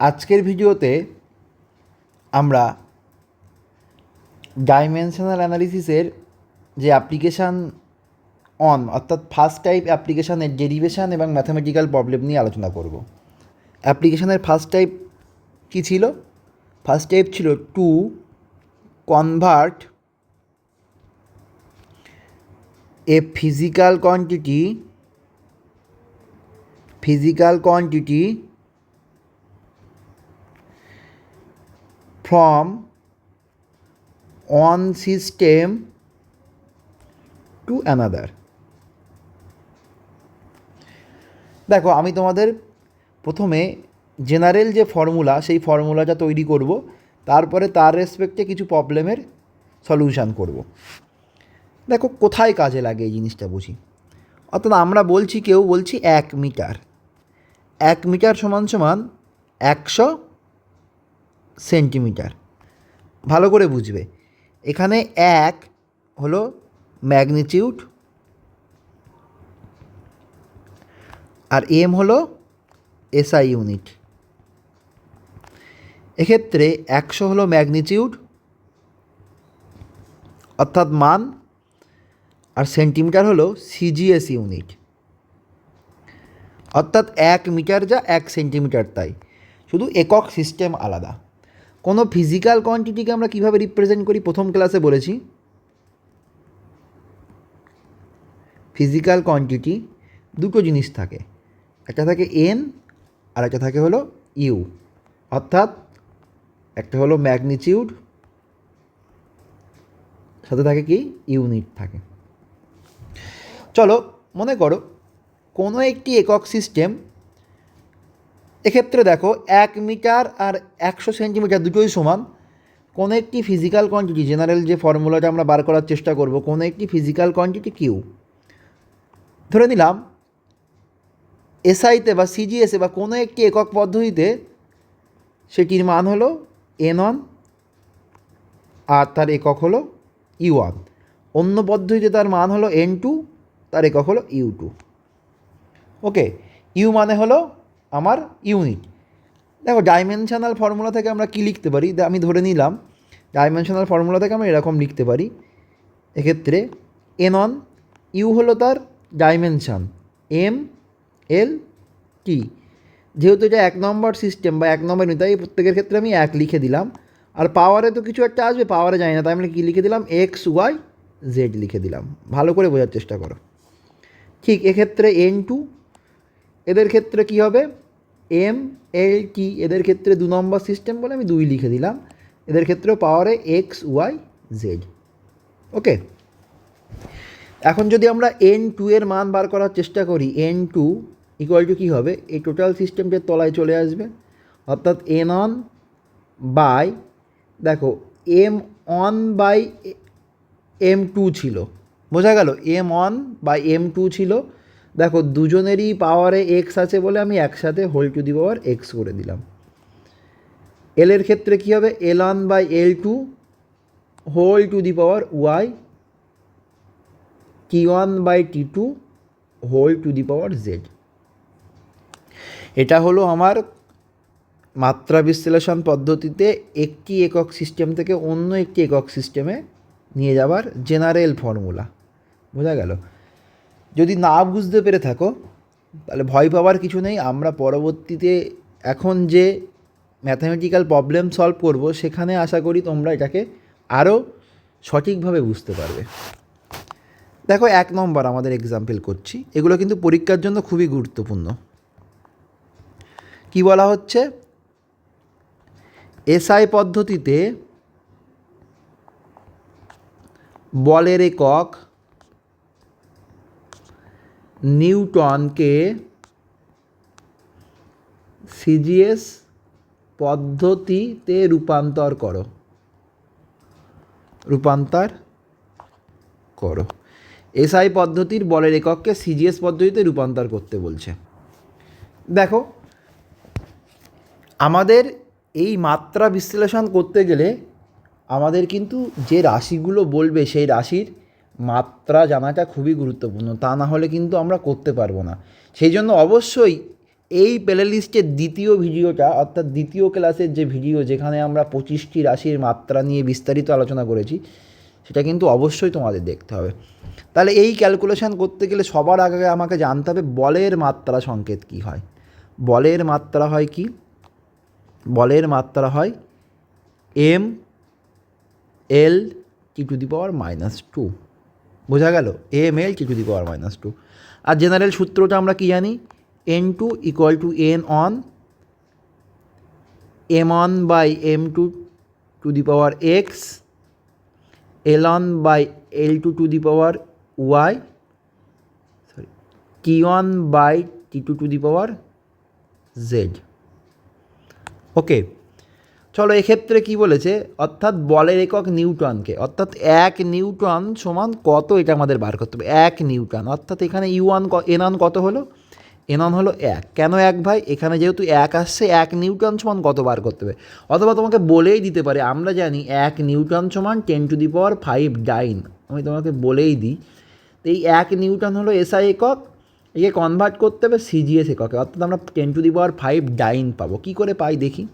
আজকের ভিডিওতে আমরা ডাইমেনশনাল অ্যানালিসিসের যে অ্যাপ্লিকেশান অন অর্থাৎ ফার্স্ট টাইপ অ্যাপ্লিকেশানের ডেরিভেশন এবং ম্যাথামেটিক্যাল প্রবলেম নিয়ে আলোচনা করব। অ্যাপ্লিকেশানের ফার্স্ট টাইপ কী ছিল? ফার্স্ট টাইপ ছিল to convert a physical quantity physical quantity from one system to another. দেখো, আমি তোমাদের প্রথমে জেনারেল যে ফর্মুলা সেই ফর্মুলাটা তৈরি করব, তারপরে তার রেসপেক্টে কিছু প্রবলেমের সলিউশান করব। দেখো, কোথায় কাজে লাগে এই জিনিসটা বুঝি? অর্থাৎ আমরা বলছি, কেউ বলছি এক মিটার এক মিটার সমান সমান একশো সেন্টিমিটার। ভালো করে বুঝবে। এখানে এক হলো ম্যাগনিটিউড আর এম হলো এসআই ইউনিট। এক্ষেত্রে একশো হলো ম্যাগনিটিউড অর্থাৎ মান আর সেন্টিমিটার হলো সিজিএস ইউনিট। অর্থাৎ এক মিটার যা এক সেন্টিমিটার তাই। শুধু একক সিস্টেম আলাদা। কোনো ফিজিক্যাল কোয়ান্টিটিকে আমরা কীভাবে রিপ্রেজেন্ট করি? প্রথম ক্লাসে বলেছি। ফিজিক্যাল কোয়ান্টিটি দুটো জিনিস থাকে। একটা থাকে এন আর একটা থাকে হলো ইউ অর্থাৎ একটা হলো ম্যাগনিচিউড সাথে থাকে কি? ইউনিট থাকে। চলো, মনে করো, কোনো একটি একক সিস্টেম এক্ষেত্রে দেখো, এক মিটার আর একশো সেন্টিমিটার দুটোই সমান। কোনো একটি ফিজিক্যাল কোয়ান্টিটি জেনারেল যে ফর্মুলাটা আমরা বার করার চেষ্টা করব, কোনো একটি ফিজিক্যাল কোয়ান্টিটি কিউ ধরে নিলাম এসআইতে বা সিজিএসে বা কোনো একটি একক পদ্ধতিতে সেটির মান হলো এন ওয়ান আর তার একক হলো ইউ ওয়ান অন্য পদ্ধতিতে তার মান হলো এন টু তার একক হলো ইউ টু ওকে ইউ মানে হলো আমার ইউনিট। দেখো ডাইমেনশনাল ফর্মুলা থেকে আমরা কী লিখতে পারি? আমি ধরে নিলাম ডাইমেনশনাল ফর্মুলা থেকে আমরা এরকম লিখতে পারি। এক্ষেত্রে এন অন ইউ হলো তার ডাইমেনশান এম এল টি যেহেতু এটা এক নম্বর সিস্টেম বা এক নম্বর তাই প্রত্যেকের ক্ষেত্রে আমি এক লিখে দিলাম। আর পাওয়ারে তো কিছু একটা আসবে পাওয়ারে জানি না, তাই আমরা কী লিখে দিলাম? এক্স ওয়াই জেড লিখে দিলাম। ভালো করে বোঝার চেষ্টা করো। ঠিক, এক্ষেত্রে এন টু এদের ক্ষেত্রে কী হবে? এম এল টি এদের ক্ষেত্রে দু নম্বর সিস্টেম বলে আমি দুই লিখে দিলাম। এদের ক্ষেত্রেও পাওয়ারে এক্স ওয়াই জেড ওকে এখন যদি আমরা এন টু এর মান বার করার চেষ্টা করি এন টু ইকুয়াল টু কী হবে? এই টোটাল সিস্টেমটার তলায় চলে আসবে। অর্থাৎ এন অন বাই দেখো M one by M two ছিল। বোঝা গেল? এম ওয়ান বা এম টু ছিল। দেখো, দুজনেরই পাওয়ারে এক্স আছে বলে আমি একসাথে whole to the power X করে দিলাম। এল এর ক্ষেত্রে কী হবে? L one by L two whole to the power Y T one by T two whole to the power Z এটা হলো আমার মাত্রা বিশ্লেষণ পদ্ধতিতে একটি একক সিস্টেম থেকে অন্য একটি একক সিস্টেমে নিয়ে যাওয়ার জেনারেল ফর্মুলা বোঝা গেল? যদি না বুঝতে পেরে থাকো, তাহলে ভয় পাওয়ার কিছু নেই। আমরা পরবর্তীতে এখন যে ম্যাথামেটিক্যাল প্রবলেম সলভ করব, সেখানে আশা করি তোমরা এটাকে আরও সঠিকভাবে বুঝতে পারবে। দেখো, এক নম্বর আমাদের এক্সাম্পল করছি। এগুলো কিন্তু পরীক্ষার জন্য খুবই গুরুত্বপূর্ণ। কি বলা হচ্ছে? এসআই পদ্ধতিতে বলের একক নিউটনকে সিজিএস পদ্ধতিতে রূপান্তর করো। রূপান্তর করো। এসআই পদ্ধতির বলের একককে সিজিএস পদ্ধতিতে রূপান্তর করতে বলছে। দেখো, আমাদের এই মাত্রা বিশ্লেষণ করতে গেলে আমাদের কিন্তু যে রাশিগুলো বলবে সেই রাশির মাত্রা জানাটা খুবই গুরুত্বপূর্ণ, তা না হলে কিন্তু আমরা করতে পারব না। সেই জন্য অবশ্যই এই প্লে লিস্টের দ্বিতীয় ভিডিওটা, অর্থাৎ দ্বিতীয় ক্লাসের যে ভিডিও যেখানে আমরা পঁচিশটি রাশির মাত্রা নিয়ে বিস্তারিত আলোচনা করেছি, সেটা কিন্তু অবশ্যই তোমাদের দেখতে হবে। তাহলে এই ক্যালকুলেশন করতে গেলে সবার আগে আমাকে জানতে হবে বলের মাত্রা সংকেত কী হয়। বলের মাত্রা হয় কি? বলের মাত্রা হয় M L T to the power minus two বোঝা গেল M L T to the power minus two R general সূত্রটা আমরা কী জানি? N two equal to N one M one by M two to the power X L one by L two to the power Y sorry T one by T two to the power Z okay চলো এক্ষেত্রে কি বলেছে? অর্থাৎ বলের একক নিউটনকে অর্থাৎ এক newton সমান কত? এটা আমাদের বার করতে হবে। এক নিউটন অর্থাৎ এখানে ইউ ওয়ান এন কত হলো? এন ওয়ান হলো এক। কেন এক ভাই? এখানে যেহেতু এক আসছে, এক নিউটন সমান কত বার করতে হবে? অথবা তোমাকে বলেই দিতে পারে, আমরা জানি এক নিউটন সমান ten to the power five dyne. আমি তোমাকে বলেই দিই। তো এই এক নিউটন হলো এসআই একক। একে কনভার্ট করতে হবে সিজিএস এককে। অর্থাৎ আমরা ten to the power five dyne পাবো। কী করে পাই দেখি?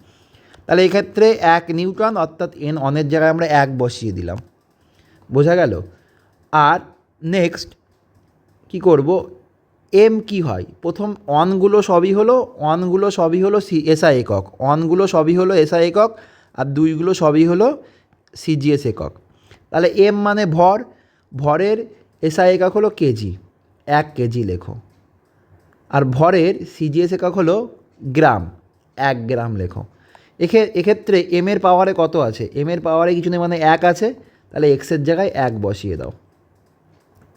তাহলে এক্ষেত্রে এক নিউটন অর্থাৎ এন অনের জায়গায় আমরা এক বসিয়ে দিলাম। বোঝা গেল? আর নেক্সট কি করব? এম কি হয়? প্রথম অনগুলো সবই হলো, অনগুলো সবই হলো সি এসআই একক। অনগুলো সবই হলো এসআই একক, আর দুইগুলো সবই হলো সিজিএস একক। তাহলে এম মানে ভর, ভরের এসআই একক হলো কেজি এক কেজি লেখো। আর ভরের সিজিএস একক হলো গ্রাম, এক গ্রাম লেখো। এখে, এক্ষেত্রে এম এর পাওয়ারে কত আছে? এম এর পাওয়ারে কিছু নেই মানে এক আছে। তাহলে এক্সের জায়গায় এক বসিয়ে দাও।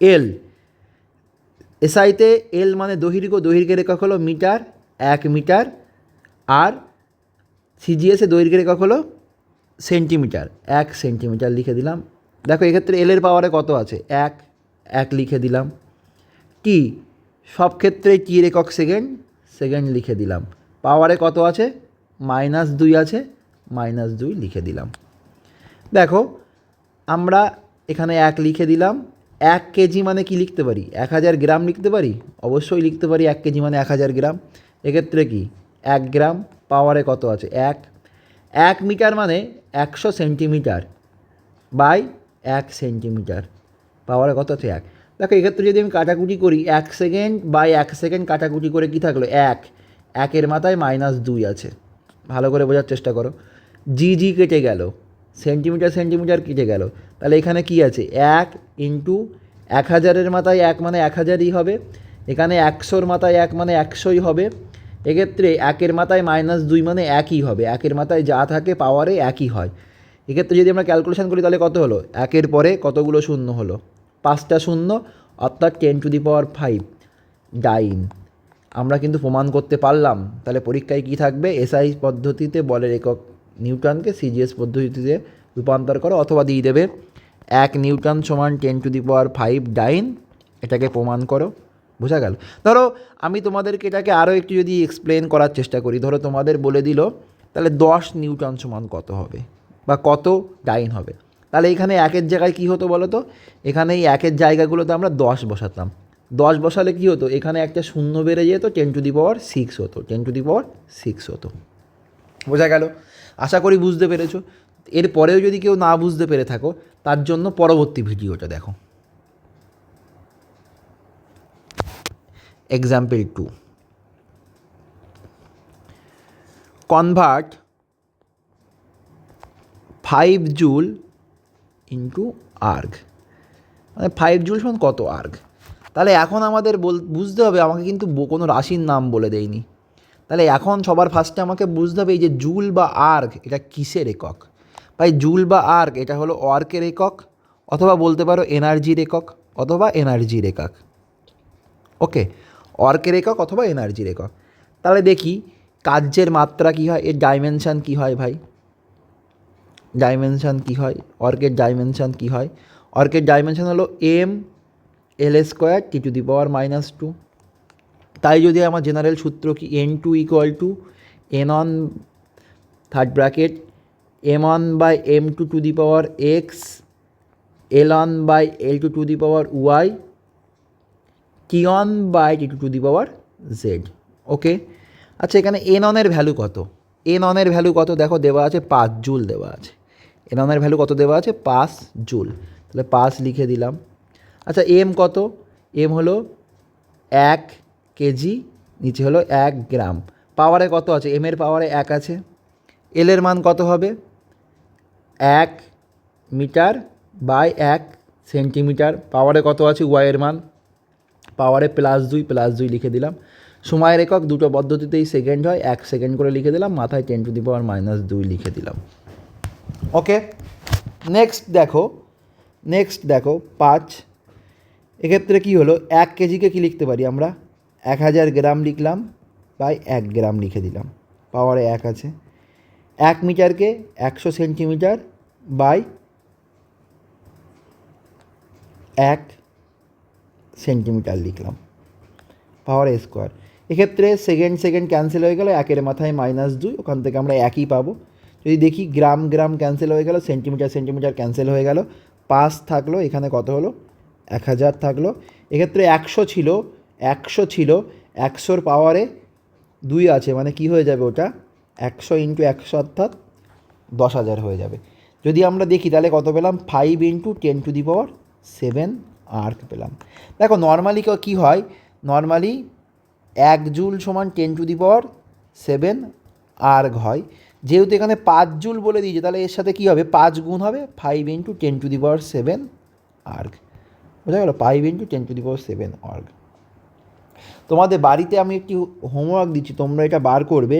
এল এসআইতে এল মানে দৈর্ঘ্য দৈর্ঘ্যের একক হলো মিটার, এক মিটার। আর সিজিএসে দৈর্ঘ্যের একক হলো সেন্টিমিটার, এক সেন্টিমিটার লিখে দিলাম। দেখো, এক্ষেত্রে এলের পাওয়ারে কত আছে? এক এক লিখে দিলাম। টি সব ক্ষেত্রে টির একক সেকেন্ড সেকেন্ড লিখে দিলাম। পাওয়ারে কত আছে? মাইনাস দুই আছে, মাইনাস দুই লিখে দিলাম। দেখো, আমরা এখানে এক লিখে দিলাম। এক কেজি মানে কি লিখতে পারি? এক হাজার গ্রাম লিখতে পারি? অবশ্যই লিখতে পারি, এক কেজি মানে এক হাজার গ্রাম। এক্ষেত্রে কি? এক গ্রাম পাওয়ারে কত আছে? এক। এক মিটার মানে একশো সেন্টিমিটার বাই এক সেন্টিমিটার। পাওয়ারে কত আছে? এক। দেখো, এক্ষেত্রে যদি আমি কাটাকুটি করি, এক সেকেন্ড বাই এক সেকেন্ড কাটাকুটি করে কি থাকল? এক। একের মাথায় মাইনাস দুই আছে। ভালো করে বোঝার চেষ্টা করো। জি জি কেটে গেল সেন্টিমিটার সেন্টিমিটার কেটে গেল। তাহলে এখানে কি আছে? এক ইন্টু এক হাজারের মাথায় এক মানে এক হাজারই হবে, এখানে একশোর মাথায় এক মানে একশোই হবে। এক্ষেত্রে একের মাথায় মাইনাস দুই মানে একই হবে, একের মাথায় যা থাকে পাওয়ারে একই হয়। এক্ষেত্রে যদি আমরা ক্যালকুলেশন করি তাহলে কত হলো? একের পরে কতগুলো শূন্য হলো? পাঁচটা শূন্য, অর্থাৎ ten to the power five dyne আমরা কিন্তু প্রমাণ করতে পারলাম। তাহলে পরীক্ষায় কী থাকবে? এসআই পদ্ধতিতে বলের একক নিউটনকে সিজিএস পদ্ধতিতে রূপান্তর করো অথবা দিয়ে দেবে এক নিউটন সমান ten to the power five dyne. এটাকে প্রমাণ করো। বোঝা গেল? ধরো আমি তোমাদেরকে এটাকে আরও একটু যদি এক্সপ্লেন করার চেষ্টা করি, ধরো তোমাদের বলে দিল, তাহলে দশ নিউটন সমান কত হবে? বা কত ডাইন হবে? তাহলে এখানে একের জায়গায় কী হতো বলো তো এখানে এই একের জায়গাগুলোতে আমরা দশ বসাতাম। দশ বসালে কী হতো? এখানে একটা শূন্য বেড়ে যেত ten to the power six হতো ten to the power six হতো। বোঝা গেল? আশা করি বুঝতে পেরেছ। এরপরেও যদি কেউ না বুঝতে পেরে থাকো, তার জন্য পরবর্তী ভিডিওটা দেখো। Example to convert five joule into erg মানে ফাইভ জুল সমান কত আর্গ তাহলে এখন আমাদের বল, বুঝতে হবে আমাকে কিন্তু কোনো রাশির নাম বলে দেয়নি। তাহলে এখন সবার ফার্স্টে আমাকে বুঝতে হবে এই যে জুল বা আর্ক, এটা কিসের একক? ভাই, জুল বা আর্ক, এটা হলো অর্কের একক, অথবা বলতে পারো এনার্জির একক, অথবা এনার্জির একক। ওকে, অর্কের একক অথবা এনার্জির একক। তাহলে দেখি, কার্যের মাত্রা কী হয়, এর ডাইমেনশান কী হয় ভাই? ডাইমেনশান কী হয়, অর্কের ডাইমেনশান কী হয়? অর্কের ডাইমেনশান হলো M L square, T to the power minus two. তাই যদি আমার জেনারেল সূত্র কি N two equal to, N one third bracket, M one by M two to the power X, L one by L two to the power Y, T one by T two to the power Z. Okay? আচ্ছা এখানে N অনের value কত? N অনের value কত? দেখো, দেওয়া আছে পাঁচ জুল দেওয়া আছে। এন অনের ভ্যালু কত দেওয়া আছে? পাঁচ জুল। তাহলে পাঁচ লিখে দিলাম। আচ্ছা এম কত? এম হলো এক কেজি, নিচে হলো এক গ্রাম। পাওয়ারে কত আছে? এম এর পাওয়ারে এক আছে। এল এর মান কত হবে? এক মিটার বাই এক সেন্টিমিটার। পাওয়ারে কত আছে? ওয়াইয়ের মান। পাওয়ারে প্লাস দুই প্লাস দুই লিখে দিলাম। সময়ের একক দুটো পদ্ধতিতেই সেকেন্ড হয়। এক সেকেন্ড করে লিখে দিলাম। মাথায় ten to the power minus দুই লিখে দিলাম। ওকে নেক্সট দেখো। নেক্সট দেখো। পাঁচ এক্ষেত্রে কী হলো? এক কেজিকে কী লিখতে পারি আমরা? এক হাজার গ্রাম লিখলাম, বাই এক গ্রাম লিখে দিলাম। পাওয়ারে এক আছে। এক মিটারকে একশো সেন্টিমিটার, বাই এক সেন্টিমিটার লিখলাম। Power square. এক্ষেত্রে সেকেন্ড সেকেন্ড ক্যান্সেল হয়ে গেল, একের মাথায় মাইনাস দুই, ওখান থেকে আমরা একই পাবো। যদি দেখি গ্রাম গ্রাম ক্যান্সেল হয়ে গেল, সেন্টিমিটার সেন্টিমিটার ক্যান্সেল হয়ে গেল, পাঁচ থাকল, এখানে কত হলো? এক হাজার থাকল। এক্ষেত্রে একশো ছিল একশো ছিল, একশোর পাওয়ারে দুই আছে মানে কি হয়ে যাবে ওটা? একশো ইন্টু একশো অর্থাৎ দশ হাজার হয়ে যাবে। যদি আমরা দেখি তাহলে কত পেলাম? Five into ten to the power seven erg পেলাম। দেখো নর্মালি কী হয়? নর্মালি এক জুল সমান ten to the power seven erg হয়। যেহেতু এখানে পাঁচ জুল বলে দিয়েছে, তাহলে এর সাথে কী হবে? পাঁচ গুণ হবে five into ten to the power seven erg বোঝা গেল five into ten to the power seven erg তোমাদের বাড়িতে আমি একটি হোমওয়ার্ক দিচ্ছি, তোমরা এটা বার করবে।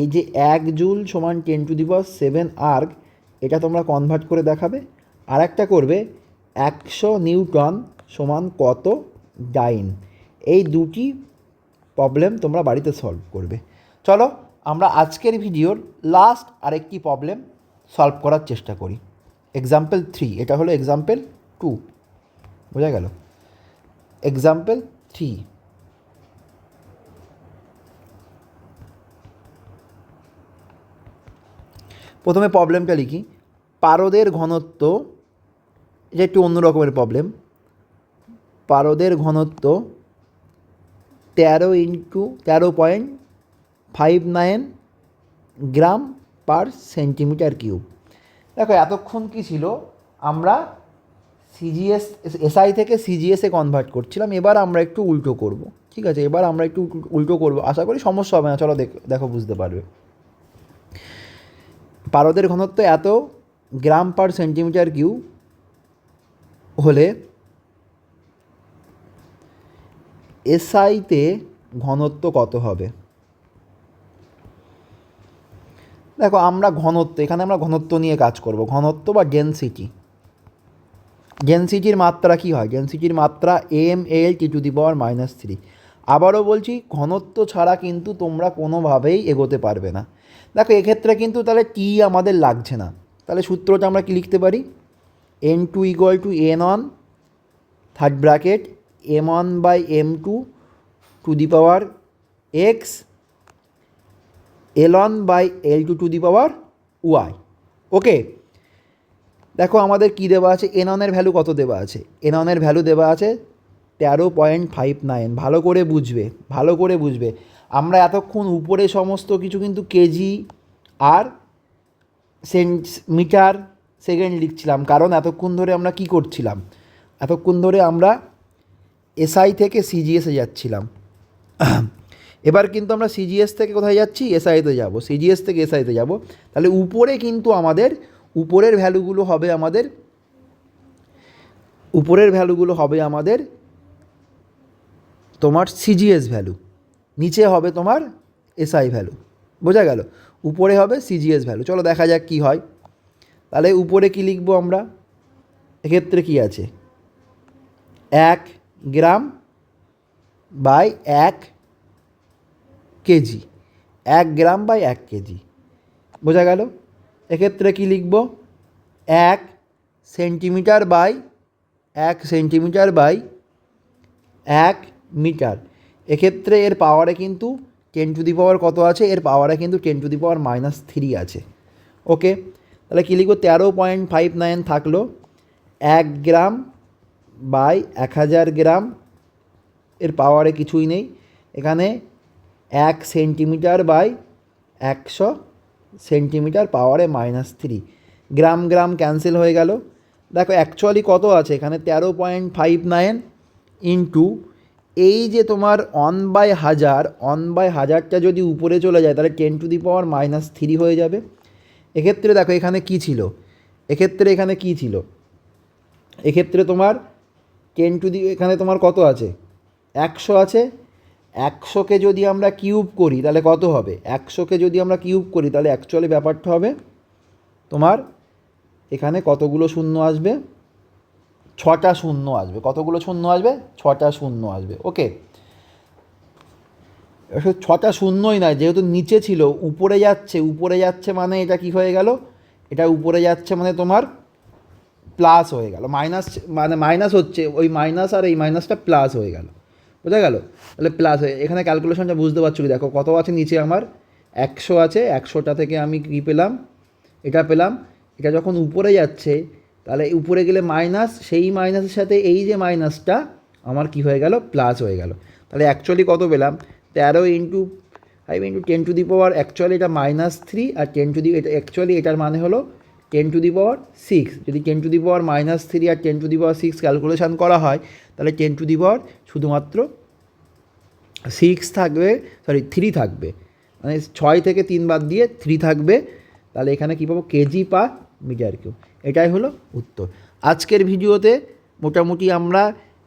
এই যে এক জুল সমান ten to the power seven erg এটা তোমরা কনভার্ট করে দেখাবে। আর একটা করবে, একশো নিউটন সমান কত ডাইন। এই দুটি প্রবলেম তোমরা বাড়িতে সলভ করবে। চলো, আমরা আজকের ভিডিওর লাস্ট আরেকটি প্রবলেম সলভ করার চেষ্টা করি। এক্সাম্পল থ্রি এটা হলো এক্সাম্পল টু বোঝা গেল? এক্সাম্পল থ্রি প্রথমে প্রবলেমটা লিখি। পারদের ঘনত্ব, এটা একটু অন্য রকমের প্রবলেম পারদের ঘনত্ব তেরো ইন্টু তেরো point five nine gram per centimetre cube দেখো, এতক্ষণ কি ছিল? আমরা সিজিএস এসআই থেকে সিজিএসে কনভার্ট করছিলাম, এবার আমরা একটু উল্টো করব, ঠিক আছে? এবার আমরা একটু উল্টো করব। আশা করি সমস্যা হবে না, চলো দেখো বুঝতে পারবে। পারদের ঘনত্ব এত, গ্রাম পার সেন্টিমিটার কিউ হলে এসআইতে ঘনত্ব কত হবে? দেখো, আমরা ঘনত্ব, এখানে আমরা ঘনত্ব নিয়ে কাজ করব, ঘনত্ব বা ডেন্সিটি ডেন্সিটির মাত্রা কী হয়? ডেন্সিটির মাত্রা M L T to the power minus three আবারও বলছি, ঘনত্ব ছাড়া কিন্তু তোমরা কোনোভাবেই এগোতে পারবে না। দেখো, এক্ষেত্রে কিন্তু তাহলে টি আমাদের লাগছে না। তাহলে সূত্রটা আমরা কি লিখতে পারি? N two equal to N one third bracket M one by M two to the power X L one by L two to the power Y okay দেখো আমাদের কী দেওয়া আছে? এন ওয়ানের ভ্যালু কত দেওয়া আছে? এন ওয়ানের ভ্যালু দেওয়া আছে তেরো পয়েন্ট ফাইভ নাইন। ভালো করে বুঝবে, ভালো করে বুঝবে। আমরা এতক্ষণ উপরে সমস্ত কিছু কিন্তু কেজি আর সেন্ট মিটার সেকেন্ড লিখছিলাম। কারণ এতক্ষণ ধরে আমরা কি করছিলাম? এতক্ষণ ধরে আমরা এসআই থেকে সিজিএসে যাচ্ছিলাম। এবার কিন্তু আমরা সিজিএস থেকে কোথায় যাচ্ছি? এসআইতে যাব। সিজিএস থেকে এসআইতে যাব। তাহলে উপরে কিন্তু আমাদের উপরের ভ্যালুগুলো হবে আমাদের, উপরের ভ্যালুগুলো হবে আমাদের তোমার সিজিএস ভ্যালু, নিচে হবে তোমার এসআই ভ্যালু, বোঝা গেল? উপরে হবে সিজিএস ভ্যালু, চলো দেখা যাক কী হয়। তাহলে উপরে কি লিখব আমরা? এক্ষেত্রে কি আছে? এক গ্রাম বাই এক কেজি, এক গ্রাম বাই এক কেজি, বোঝা গেল? এক্ষেত্রে কি লিখব? এক সেন্টিমিটার বাই এক সেন্টিমিটার বাই এক মিটার। এক্ষেত্রে এর পাওয়ারে কিন্তু টেন টু দি পাওয়ার কত আছে? এর পাওয়ারে কিন্তু ten to the power minus three আছে। ওকে? তাহলে কী লিখব? তেরো পয়েন্ট ফাইভ নাইন থাকল। এক গ্রাম বাই এক হাজার গ্রাম। এর পাওয়ারে কিছুই নেই। এখানে এক সেন্টিমিটার বাই একশো সেন্টিমিটার পাওয়ারে minus three gram gram cancel হয়ে গেল। দেখো অ্যাকচুয়ালি কত আছে? এখানে তেরো পয়েন্ট ফাইভ নাইন ইন্টু এই যে তোমার অন বাই হাজার অন বাই হাজারটা যদি উপরে চলে যায়, তাহলে ten to the power minus three হয়ে যাবে। এক্ষেত্রে দেখো, এখানে কি ছিল? এক্ষেত্রে এখানে কি ছিল? এক্ষেত্রে তোমার টেন টু দি এখানে তোমার কত আছে? একশো আছে। একশোকে যদি আমরা কিউব করি, তাহলে কত হবে? একশোকে যদি আমরা কিউব করি, তাহলে অ্যাকচুয়ালি ব্যাপারটা হবে তোমার এখানে কতগুলো শূন্য আসবে? ছটা শূন্য আসবে। কতগুলো শূন্য আসবে? ছটা শূন্য আসবে। ওকে ছটা শূন্যই নয়, যেহেতু নিচে ছিল, উপরে যাচ্ছে উপরে যাচ্ছে মানে এটা কি হয়ে গেল? এটা উপরে যাচ্ছে মানে তোমার প্লাস হয়ে গেল। মাইনাস মানে মাইনাস হচ্ছে, ওই মাইনাস আর এই মাইনাসটা প্লাস হয়ে গেল। বোঝা গেল? তাহলে প্লাস এখানে ক্যালকুলেশনটা বুঝতে পারছ কি? দেখো কত আছে নিচে আমার? একশো আছে, একশোটা থেকে আমি কী পেলাম? এটা পেলাম। এটা যখন উপরে যাচ্ছে, তাহলে উপরে গেলে মাইনাস সেই মাইনাসের সাথে এই যে মাইনাসটা আমার কি হয়ে গেল? প্লাস হয়ে গেল। তাহলে অ্যাকচুয়ালি কত পেলাম? তেরো into five into ten to the power actually এটা মাইনাস থ্রি আর টেন টু দি এটা অ্যাকচুয়ালি এটার মানে হলো ten to the power six. যদি ten to the power minus three R ten to the power six calculation করা হয়, তাহলে টেন টু দি পাওয়ার শুধুমাত্র সিক্স থাকবে, সরি, থ্রি থাকবে। মানে ছয় থেকে তিন বাদ দিয়ে থ্রি থাকবে, তাহলে এখানে কী পাবো? কেজি পা মিটার কিউব। এটাই হলো উত্তর। আজকের ভিডিওতে মোটামুটি আমরা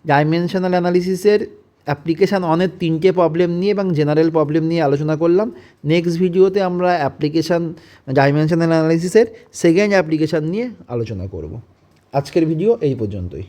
ডাইমেনশনাল অ্যানালিসিসের অ্যাপ্লিকেশান অনের তিনটে প্রবলেম নিয়ে এবং জেনারেল প্রবলেম নিয়ে আলোচনা করলাম। নেক্সট ভিডিওতে আমরা অ্যাপ্লিকেশান ডাইমেনশনাল অ্যানালিসিসের সেকেন্ড অ্যাপ্লিকেশান নিয়ে আলোচনা করব। আজকের ভিডিও এই পর্যন্তই।